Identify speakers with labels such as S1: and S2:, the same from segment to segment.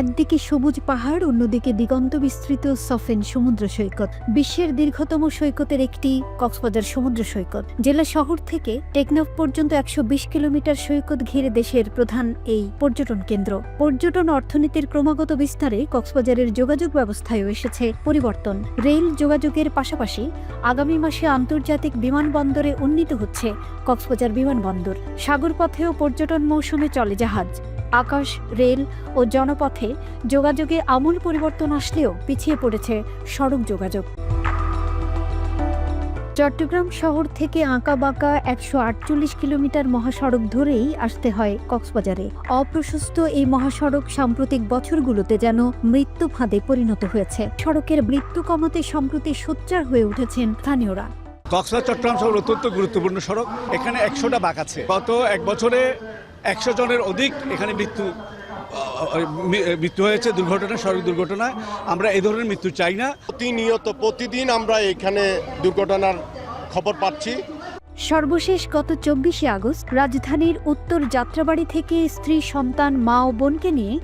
S1: একদিকে সবুজ পাহাড়, অন্যদিকে দিগন্ত বিস্তৃত সফেন সমুদ্র সৈকত। বিশ্বের দীর্ঘতম সৈকতের একটি কক্সবাজার সমুদ্র সৈকত। জেলা শহর থেকে টেকনাফ পর্যন্ত একশো বিশ কিলোমিটার সৈকত ঘিরে দেশের প্রধান এই পর্যটন কেন্দ্র। পর্যটন অর্থনীতির ক্রমাগত বিস্তারে কক্সবাজারের যোগাযোগ ব্যবস্থায়ও এসেছে পরিবর্তন। রেল যোগাযোগের পাশাপাশি আগামী মাসে আন্তর্জাতিক বিমানবন্দরে উন্নীত হচ্ছে কক্সবাজার বিমানবন্দর। সাগরপথেও পর্যটন মৌসুমে চলে জাহাজ। আকাশ, রেল ও জনপথে যোগাযোগে আমূল পরিবর্তন আসলেও পিছিয়ে পড়েছে সড়ক যোগাযোগ। চট্টগ্রাম শহর থেকে আঁকাবাঁকা একশো আটচল্লিশ কিলোমিটার মহাসড়ক ধরেই আসতে হয় কক্সবাজারে। অপ্রশস্ত এই মহাসড়ক সাম্প্রতিক বছরগুলোতে যেন মৃত্যু ফাঁদে পরিণত হয়েছে। সড়কের মৃত্যু কমাতে সম্প্রতি সোচ্চার হয়ে উঠেছেন স্থানীয়রা।
S2: কক্সবাজার চট্টগ্রাম শহর অত্যন্ত গুরুত্বপূর্ণ সড়ক। এখানে একশোটা বাঘ আছে। গত এক বছরে একশো জনের অধিক এখানে মৃত্যু মৃত্যু হয়েছে, দুর্ঘটনা, সড়ক দুর্ঘটনায় আমরা এ ধরনের মৃত্যু চাই না।
S3: প্রতিনিয়ত, প্রতিদিন আমরা এখানে দুর্ঘটনার খবর পাচ্ছি।
S1: সর্বশেষ গত চব্বিশে আগস্ট রাজধানীর উত্তর যাত্রাবাড়ি থেকে স্ত্রী, সন্তান, মা ও বোনকে নিয়ে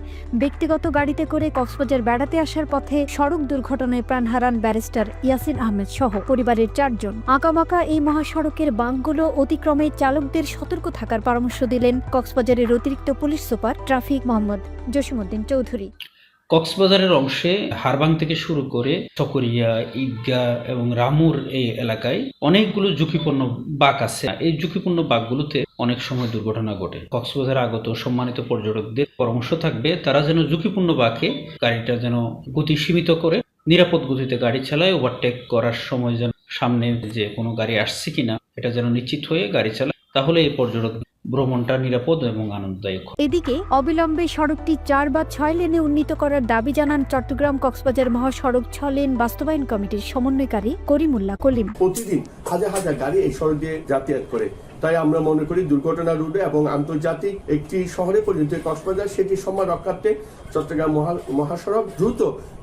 S1: ব্যক্তিগত গাড়িতে করে কক্সবাজার বেড়াতে আসার পথে সড়ক দুর্ঘটনায় প্রাণ হারান ব্যারিস্টার ইয়াসিন আহমেদ সহ পরিবারের চারজন। আঁকাবাঁকা এই মহাসড়কের বাঁকগুলো অতিক্রমে চালকদের সতর্ক থাকার পরামর্শ দিলেন কক্সবাজারের অতিরিক্ত police super traffic Mohammad Jasimuddin Chowdhury.
S4: কক্সবাজারের অংশে হারবাং থেকে শুরু করে চকরিয়া ঈদগাহ এবং রামুর এই এলাকায় অনেকগুলো ঝুঁকিপূর্ণ বাঘ আছে। এই ঝুঁকিপূর্ণ বাঘগুলোতে অনেক সময় দুর্ঘটনা ঘটে। কক্সবাজার আগত সম্মানিত পর্যটকদের পরামর্শ থাকবে, তারা যেন ঝুঁকিপূর্ণ বাঘে গাড়িটা যেন গতি সীমিত করে, নিরাপদ গতিতে গাড়ি চালায় ওভারটেক করার সময় যেন সামনে যে কোনো গাড়ি আসছে কিনা, এটা যেন নিশ্চিত হয়ে গাড়ি চালায়, তাহলে এই পর্যটক ভ্রমণটা নিরাপদ এবং আনন্দদায়ক
S1: এদিকে অবিলম্বে সড়কটি চার বা ছয় লেনে উন্নীত করার দাবি জানান চট্টগ্রাম কক্সবাজার মহাসড়ক ছ লেন বাস্তবায়ন কমিটির সমন্বয়কারী করিমুল্লাহ কলিম।
S5: প্রতিদিন হাজার হাজার গাড়ি এই সড়ক দিয়ে যাতায়াত করে। তাই আমরা মনে করি দুর্ঘটনা রুটে এবং আন্তর্জাতিক একটি শহরে পরিণত কক্সবাজার সেটি সম্মান রক্ষার্থে চট্টগ্রাম মহাসড়ক দ্রুত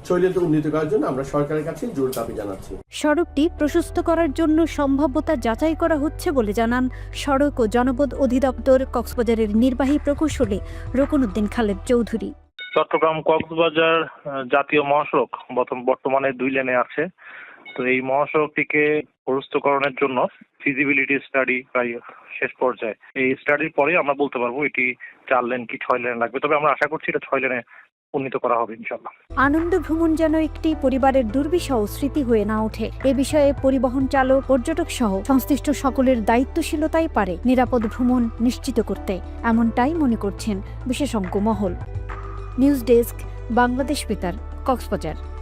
S5: শৈলীতে উন্নীত করার জন্য আমরা সরকারের কাছে জোর দাবি জানাচ্ছি।
S1: সড়কটি প্রশস্ত করার জন্য সম্ভাব্যতা যাচাই করা হচ্ছে বলে জানান সড়ক ও জনপদ অধিদপ্তর কক্সবাজারের নির্বাহী প্রকৌশলী রকুনউদ্দিন খালেদ চৌধুরী।
S6: চট্টগ্রাম কক্সবাজার জাতীয় মহাসড়ক বর্তমানে দুই লেনে আছে। তো এই মহাসড়কটিকে প্রশস্তকরণের জন্য ফিজিবিলিটি স্টাডি প্রায় শেষ পর্যায়ে। এই স্টাডির পরে আমরা বলতে পারব এটি চার লেন কি ছয় লেন লাগবে। তবে আমরা আশা করছি এটা ছয় লেনে উন্নীত করা হবে ইনশাল্লাহ
S1: আনন্দ ভ্রমণ যেন একটি পরিবারের দুর্বিষহ স্মৃতি হয়ে না ওঠে, এ বিষয়ে পরিবহন চালক, পর্যটক সহ সংশ্লিষ্ট সকলের দায়িত্বশীলতাই পারে নিরাপদ ভ্রমণ নিশ্চিত করতে, এমনটাই মনে করছেন বিশেষজ্ঞ মহল। নিউজ ডেস্ক, বাংলাদেশ বেতার, কক্সবাজার।